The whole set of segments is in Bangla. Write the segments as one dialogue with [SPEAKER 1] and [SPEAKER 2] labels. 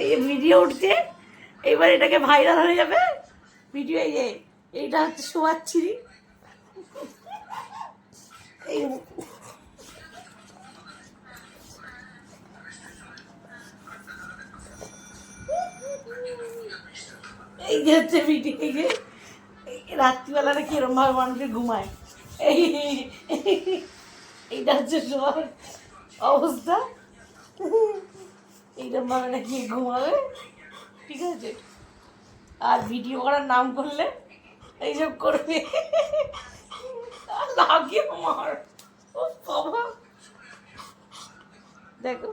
[SPEAKER 1] এই ভিডিও উঠছে, এবার এটাকে ভাইরাল হয়ে যাবে। ভিডিও এই যে, এইটা হচ্ছে শোয়াচ্ছি এই এই যে হচ্ছে ভিডিও এই যে। এই রাত্রিবেলাটা কিরম ভাবে মানুষের ঘুমায়? এই, এইটা হচ্ছে শোয়ার অবস্থা? এইরকম ভাবে নাকি ঘুমাবে? ঠিক আছে? আর ভিডিও করার নাম করলে এইসব করবে? লাগে আমার? দেখো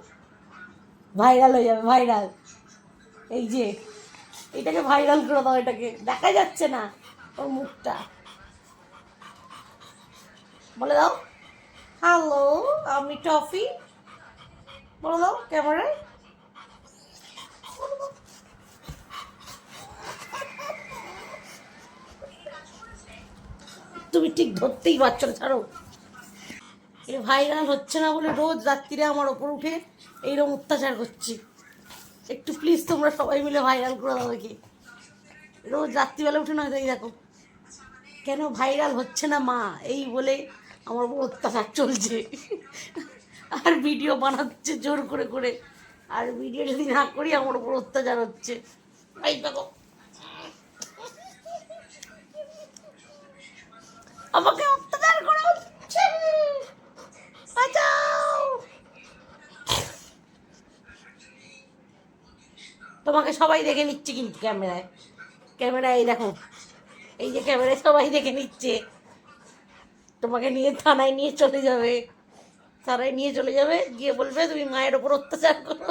[SPEAKER 1] ভাইরাল হয়ে যাবে ভাইরাল এই যে, এটাকে ভাইরাল করে দাও এটাকে। দেখা যাচ্ছে না। ওর মুখটা। বলে দাও। হ্যালো আমি টফি। বলে দাও, ক্যামেরায়। তুমি ঠিক ধরতেই পারছ না, ছাড়ো। এ ভাইরাল হচ্ছে না বলে রোজ রাত্রিরে আমার ওপর উঠে এইরকম অত্যাচার করছি। একটু প্লিজ তোমরা সবাই মিলে ভাইরাল করে দাও দেখি। রোজ রাত্রিবেলা উঠে নয় দেখি দেখো। কেন ভাইরাল হচ্ছে না মা? এই বলে আমার উপর অত্যাচার চলছে। আর ভিডিও বানাচ্ছে জোর করে করে। আর ভিডিও যদি না করি, আমার উপর অত্যাচার হচ্ছে। দেখো। আমাকে অত্যাচার করা হচ্ছে। তোমাকে সবাই দেখে নিচ্ছে কিন্তু ক্যামেরায়। ক্যামেরায় এই দেখো। এই যে ক্যামেরায় সবাই দেখে নিচ্ছে। তোমাকে নিয়ে থানায় নিয়ে চলে যাবে। থানায় নিয়ে চলে যাবে, গিয়ে বলবে তুমি মায়ের ওপর অত্যাচার করো।